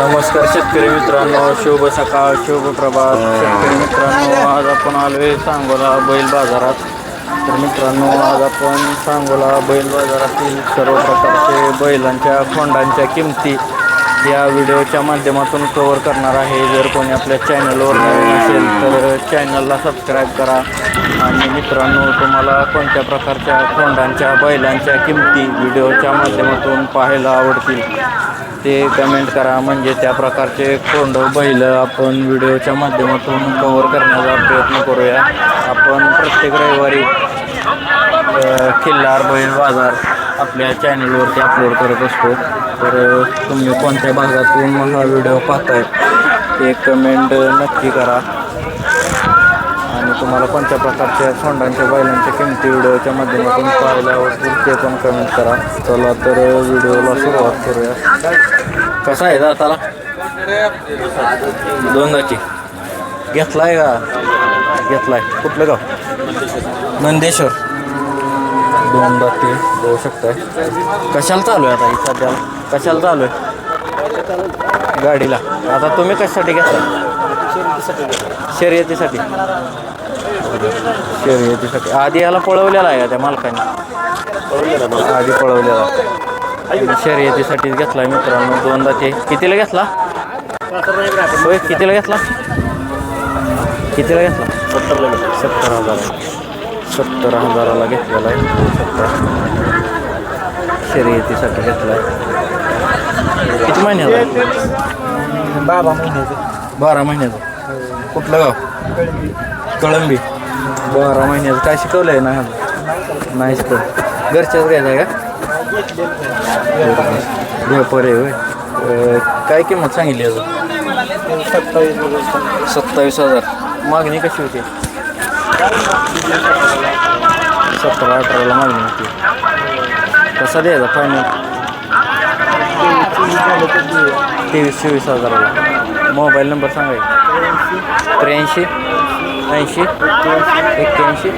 नमस्कार शेतकरी मित्रांनो शुभ सकाळ शुभ प्रभात. शेतकरी मित्रांनो आज आपण आलोय सांगोला बैल बाजारात. तर मित्रांनो आज आपण सांगोला बैल बाजारातील सर्व प्रकारचे बैलांच्या खोंडांच्या किमती या व्हिडिओच्या माध्यमातून कव्हर करणार आहे. जर कोणी आपल्या चॅनलवर नवीन असेल तर चॅनलला सबस्क्राईब करा. आणि मित्रांनो तुम्हाला कोणत्या प्रकारच्या खोंडांच्या बैलांच्या किमती व्हिडिओच्या माध्यमातून पाहायला आवडतील? ते कमेंट करा. म्हणजे त्या प्रकारचे कोंड बैल आपण व्हिडिओच्या माध्यमातून कव्हर करण्याचा प्रयत्न करूया. आपण प्रत्येक रविवारी किल्लार बैल बाजार आपल्या चॅनलवरती अपलोड करत असतो. तर तुम्ही कोणत्या भागातून हा व्हिडिओ पाहताय ते कमेंट नक्की करा. आणि तुम्हाला कोणत्या प्रकारच्या सोंडांच्या बैलांच्या किमती व्हिडिओच्या माध्यमातून पाहायला आवडतील ते पण कमेंट करा. चला तर व्हिडिओला सुरुवात करूया. कसा आहे दाताला? दोनदाची. घेतलाय का? घेतलाय. कुठलं गाव? नंदेश्वर. दोन दाती जाऊ शकताय. कशाला चालू आहे आता सध्याला? कशाला चालू आहे? गाडीला. आता तुम्ही कशासाठी घेतला शर्यतीसाठी शर्यतीसाठी? आधी याला पळवलेला आहे का त्या मालकाने? आधी पळवलेला. शर्यतीसाठीच घेतला मित्रांनो दोनदा ते. कितीला घेतला? होय कितीला घेतला? कितीला घेतला? सत्तरला सत्तर हजार सत्तर हजाराला घेतलेला आहे. सत्तर शर्यतीसाठी घेतला आहे. किती महिन्याचा आहे? बाबा महिन्याचं. बारा महिन्याचं. कुठलं गाव? कळंबी. बारा महिन्याचं. काय शिकवलं आहे ना? नाही शिकवलं. घरच्याच घ्यायचं आहे का? व्यापार आहे होय काय किंमत सांगितली अजून? सत्तावीस सत्तावीस हजार. मागणी कशी होती? सतरा अठराला मागणी होती. कसा द्यायचा फायनल तेवीस चोवीस हजाराला. मोबाईल नंबर सांगाय त्र्याऐंशी ऐंशी एक्क्याऐंशी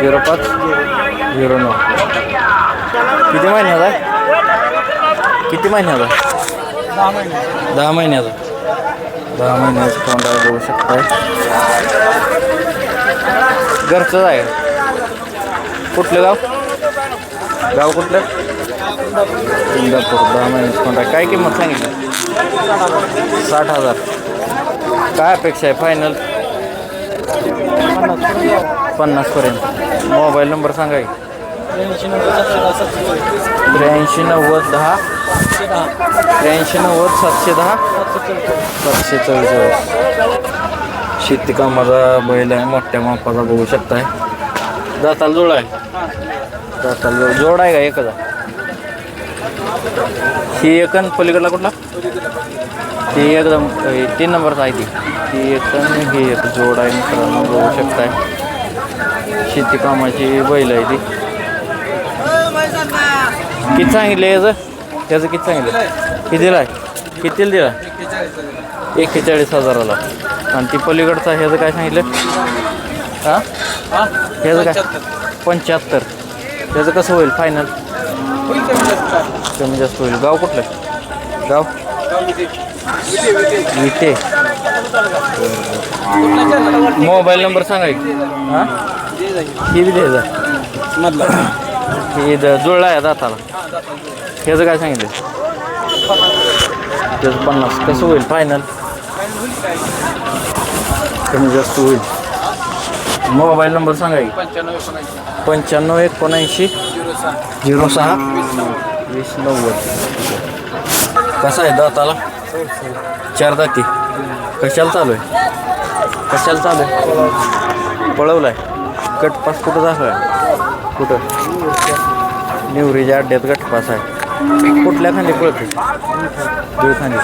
झिरो पाच झिरो नऊ. किती महिन्याचा आहे किती महिन्याचा दहा दहा महिन्याचा दहा महिन्याचा तोंडा बघू शकताय. घरचंच आहे. कुठलं गाव? गाव कुठलं? इंदापूर दहा महिन्याचं कॉन्ट्रॅक्ट काय किंमत सांगितली? साठ हजार. काय अपेक्षा आहे? फायनल पन्नासपर्यंत मोबाईल नंबर सांगा की. त्र्याऐंशी नव्वद दहा. त्र्याऐंशी नव्वद सातशे दहा. सातशे दहा शेतीकामाचा चव्वेचाळीस बैल आहे मोठ्या मापाचा बघू शकताय. दाताला जोड आहे. दाताला जोड. आहे का एकदा ही एकन पलीकडला कुठला? ती एकदम तीन नंबरचा आहे ती. ती एकन ही एक जोड आहे मित्रांनो बघू शकताय. शेती कामाची बैल आहे ती. किती सांगितलं याचं? त्याचं किती सांगितलं? किती दिला आहे? कितीला दिला? एक्केचाळीस हजाराला. आणि ती पलीकडचा ह्याचं काय सांगितलं? हां? ह्याचं काय? पंच्याहत्तर. त्याचं कसं होईल? फायनल कमी जास्त होईल. गाव कुठलं? गाव? विटे. मोबाईल नंबर सांगा की. हां? ही बी द्यायचा मधला. ही द- जुळला आहे दाताला. ह्याचं काय सांगितलं? त्याचं पन्नास. कसं होईल? फायनल कमी जास्त होईल. मोबाईल नंबर सांगा की. पंच्याण्णव एकोणऐंशी. पंच्याण्णव एकोणऐंशी. झिरो सहा? वीस नव्वद. कसा आहे दाताला चार दाती. कशाला चालू आहे? कशाला चालू आहे? पळवलाय. गटपास कुठं झाला आहे कुठं? निवरीच्या अड्ड्यात गटपास आहे. कुठल्या खाली पळते दूर खाली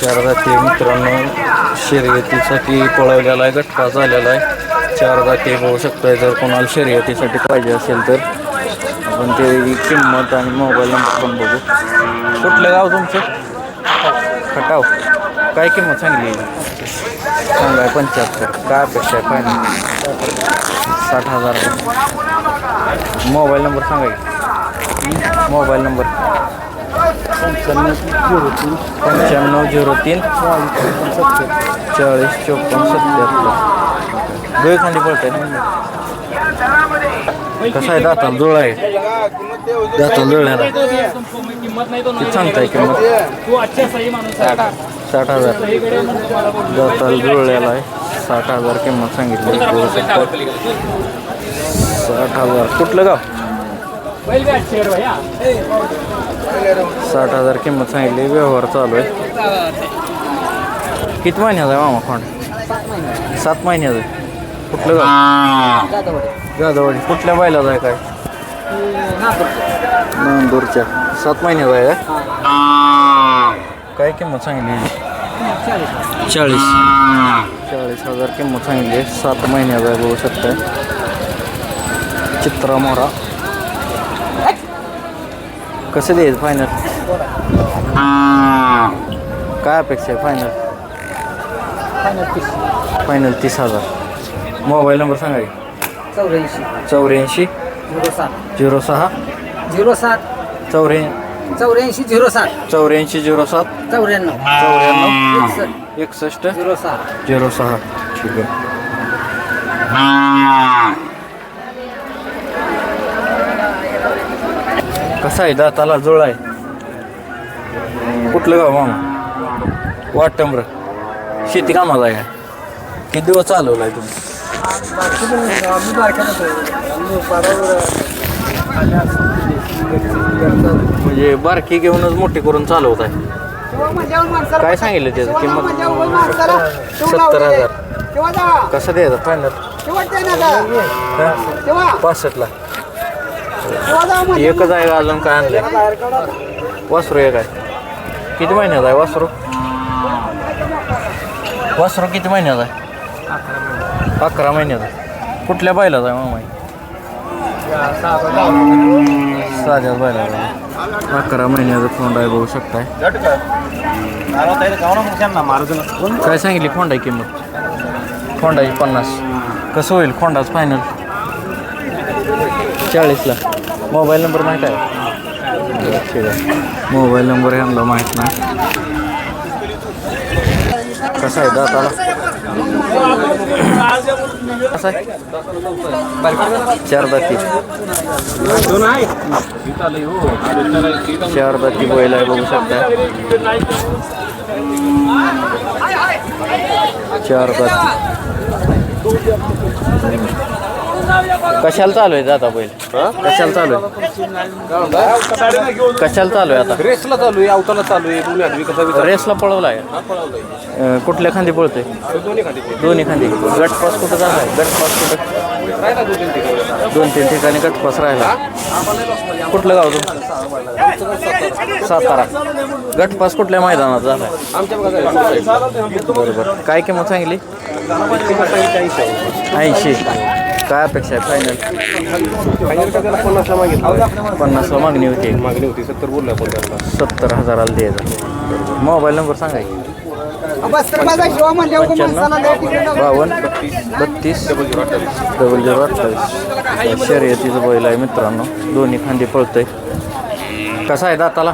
चार जाती मित्रांनो. शर्यतीसाठी पळवलेला आहे. गटपास झालेला आहे. चार जाती बघू शकतोय. जर कोणाला शर्यतीसाठी पाहिजे असेल तर. आपण ते किंमत आणि मोबाईल नंबर पण बघू. कुठलं गाव तुमचं? खटाव. काय किंमत सांगली? सांगा पंच्याहत्तर. काय अपेक्षा आहे? फायनल साठ हजार. मोबाईल नंबर सांगा मोबाईल नंबर. पंच्याण्णव झिरो तीन. चाळीस चोपन्न सत्याहत्तर. दोन खाली पळतंय कसं आहे दाताला जुळ आहे? दाताला जुळण्याला किती सांगताय किंमत? साठ हजार. दाताला जुळलेला आहे. साठ हजार किंमत सांगितली. साठ हजार. कुठलं गाव? साठ हजार किंमत सांगितली. व्यवहार चालू आहे. किती महिन्याचा आहे मामा खोंड सात महिन्याचा कुठलं गाव? जाधववाडी कुठल्या बैलाचा आहे काय? नांदूरच्या सात महिन्याचा आहे का? काय किंमत सांगितली चाळीस. चाळीस. हजार किंमत सांगितली. आहे. सात महिन्याचा आहे बघू शकताय. चित्रा मोरा. कसं द्यायचं फायनल काय अपेक्षा आहे फायनल फायनल तीस. हजार. मोबाईल नंबर सांगा की. चौऱ्याऐंशी. चौऱ्याऐंशी. झिरो सात. झिरो सहा. झिरो सात. चौऱ्या चौऱ्याऐंशी झिरो सात. चौऱ्याऐंशी झिरो सात. चौऱ्याण्णव. चौऱ्याण्णव. एकसष्ट. एकसष्ट. झिरो सहा. झिरो सहा. ठीक आहे. कसा आहे? दाताला जुळ आहे. कुठलं गाव मामा? वाटंबर शेती कामाला आहे. किती दिवस चालवला आहे तुम्ही? म्हणजे बारकी घेऊनच मोठी करून चालवत आहे काय सांगितलं त्याचं? किंमत? सत्तर हजार. कसं द्यायचं फायनल? पासष्टला. एकच आहे का अजून काय आणलंय? वासरू एक आहे. किती महिन्यात आहे वासरू? वासरू किती महिन्याचा आहे? अकरा महिन्याचा. कुठल्या बैलाचा आहे मामा? साध्याच बैलाचा अकरा महिन्याचा फोंड आहे बघू शकताय. काय सांगितली खोंडाची किंमत? फोंडाची पन्नास. कसं होईल फोंडाच फायनल चाळीसला. मोबाईल नंबर माहीत आहे? आहे. मोबाईल नंबर यांना माहीत नाही. कसा आहे दाताला कसा आहे? चार दाती चार दाती बैल आहे बघू शकता. चार दाती कशाला चालू आहे दादा बैल? कशाला चालू आहे? कशाला चालू आहे आता? रेसला चालू आहे अवताला चालू आहे रेसला पळवला आहे कुठल्या खांदी पळतोय? दोन्ही खांदी गटपास कुठं जात आहे गटपास कुठं? दोन तीन ठिकाणी गटपास राहिला. कुठलं गाव तुमचं? सातारा? गटपास कुठल्या मैदानात झाला? बरोबर. काय किंमत सांगितली? ऐंशी. काय अपेक्षा आहे फायनल फायनल का त्याला पन्नासला मागितलं पन्नासला मागणी होती. मागणी होती सत्तर बोलला आपण त्याला. सत्तर हजाराला द्यायचा. मोबाईल नंबर सांगा की. पंच्याण्णव बावन्न बत्तीस डबल झिरो अठ्ठावीस. शर्यतीचं बैल आहे मित्रांनो. दोन्ही खांदी पळतंय. कसा आहे दाताला?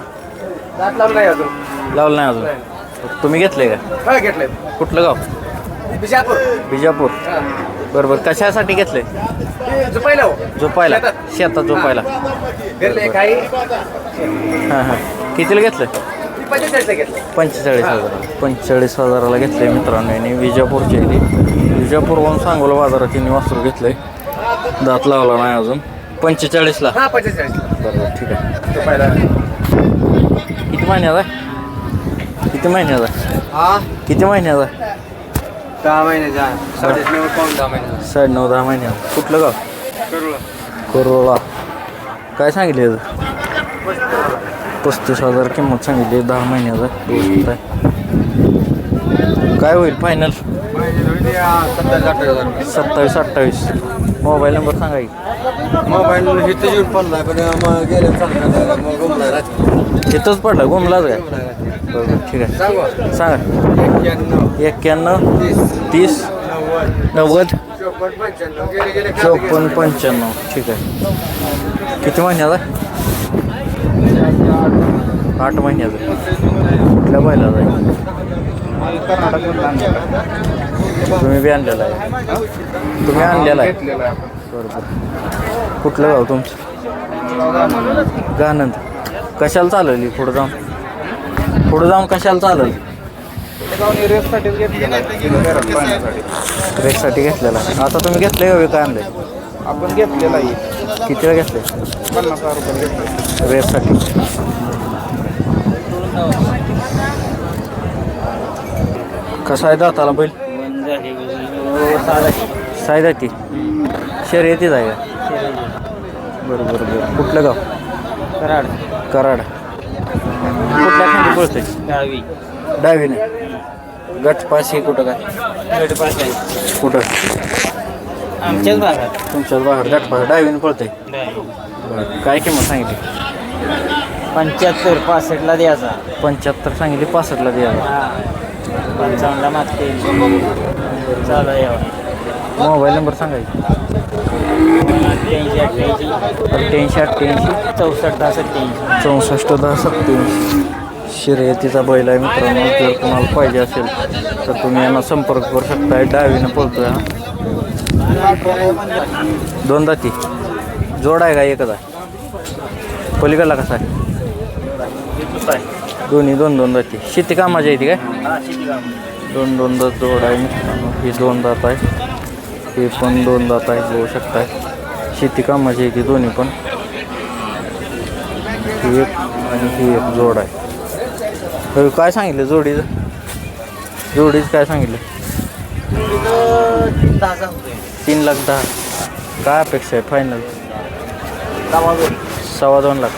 दात लावलं नाही अजून. लावलं नाही अजून तुम्ही घेतले का? घेतलंय. कुठलं गाव? बिजापूर. बिजापूर. बरोबर. कशासाठी घेतले? झोपायला हो. झोपायला. शेतात. झोपायला. काही हां हां. कितीला घेतलं? पंचेचाळीसला घेतलं. पंचेचाळीस हजार पंचेचाळीस हजाराला घेतले मित्रांनो यांनी. विजापूरच्या इथे विजापूरवरून सांगोला बाजारात यांनी वासरू घेतलंय दात लावला नाही अजून. पंचेचाळीसला. हा पंचेचाळीसला. बरोबर ठीक आहे. झोपायला. किती महिन्याचा आहे? किती महिन्याचा आहे? हा. किती महिन्याचा आहे? दहा महिन्याचा साडेच नऊ पाऊन दहा महिन्याचा साडे नऊ दहा महिन्याचा कुठलं गाव? करूला कोरोला काय सांगितले? पस्तीस हजार किंमत सांगितली दहा महिन्याचा. काय होईल फायनल सत्तावीस अठ्ठावीस सत्तावीस अठ्ठावीस. मोबाईल नंबर सांगा की. मोबाईल इथं येऊन पडलाय पण मग गेले चांगला मग गुमलाय रात्री. इथंच पडला गुमलाच काय? बरोबर ठीक आहे. सांगा. एक्क्याण्णव तीस नव्वद चोपन्न पंच्याण्णव. चौपन्न पंच्याण्णव ठीक आहे. किती महिन्याचा? आठ महिन्याचं. कुठल्या बैला जाईल तुम्ही बी आणलेला आहे. तुम्ही आणलेला आहे? बरोबर कुठलं गाव तुमचं? गानंद कशाला चालवली? पुढं जाऊन? पुढं जाऊन कशाला चालवली रेससाठी घेतलेला. आता तुम्ही घेतले का काय आणले आपण घेतलेला आहे. कितीला घेतले पन्नास हजार रुपये घेतले. रेससाठी. कसा आहे दाताला बैल? सायदा ती शर्यतीच आहे बरं बरं बरं. कुठलं गाव? कराड. कराड. कुठल्या खाली बोलते दहावी डावीने गटपाशी कुठं काय? कुठं? आमच्याच भागात. तुमच्याच बाहेर गटपास डावीने पळते बरं काय किंमत सांगितली? पंच्याहत्तर पासष्टला द्यायचा. पंच्याहत्तर सांगितली पासष्टला द्यायला हा. पंचावन्नला मागते चालू आहे मोबाईल नंबर सांगायची. अठ्ठ्याऐंशी अठ्ठ्याऐंशी अठ्ठ्याऐंशी अठ्ठ्याऐंशी चौसष्ट सत्त्याऐंशी चौसष्ट दहा सत्त्याऐंशी. शिर्यतीचा बैल आहे मित्रांनो जर तुम्हाला पाहिजे असेल तर तुम्ही यांना संपर्क करू शकता डावीनं पळतोय हा. दोन दाती जोड आहे का एकच आहे? पलीकडला कसा आहे? दोन्ही दोन दोन दाती शेती कामाची आहे ती काय? दोन दोन दात जोड आहे मित्रांनो. ही दोन दात आहे. हे पण दोन दात आहे बघू शकताय. शेती कामाची आहे ती दोन्ही पण. ही एक आणि ही एक जोड आहे. काय सांगितलं जोडीचं? जोडीचं काय सांगितलं? तीन लाख दहा. काय अपेक्षा आहे फायनल सव्वा दोन. लाख.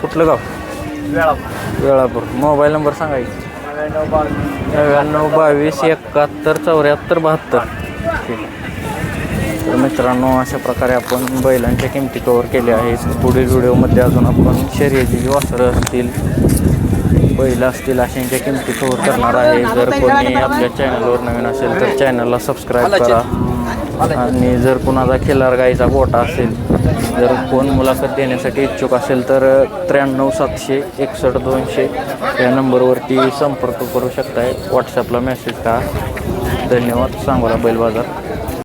कुठलं गाव? वेळापूर. मोबाईल नंबर सांगायची नव्याण्णव बावीस एकाहत्तर चौऱ्याहत्तर बहात्तर. ठीक आहे. तर मित्रांनो अशा प्रकारे आपण बैलांच्या किमती कवर केल्या आहेत. पुढील व्हिडिओमध्ये अजून आपण शर्यतीची वासरं असतील बैल असतील अशांच्या किमती कवर करणार आहे. जर कोणी आपल्या चॅनलवर नवीन असेल तर चॅनलला सबस्क्राईब करा. आणि जर कुणाचा खिल्लार गाईचा गोटा असेल जर कोण मुलाखत देण्यासाठी इच्छुक असेल तर त्र्याण्णव सातशे एकसष्ट दोनशे या नंबरवरती संपर्क करू शकताय. व्हॉट्सॲपला मेसेज करा. धन्यवाद. सांगोला बैल बाजार.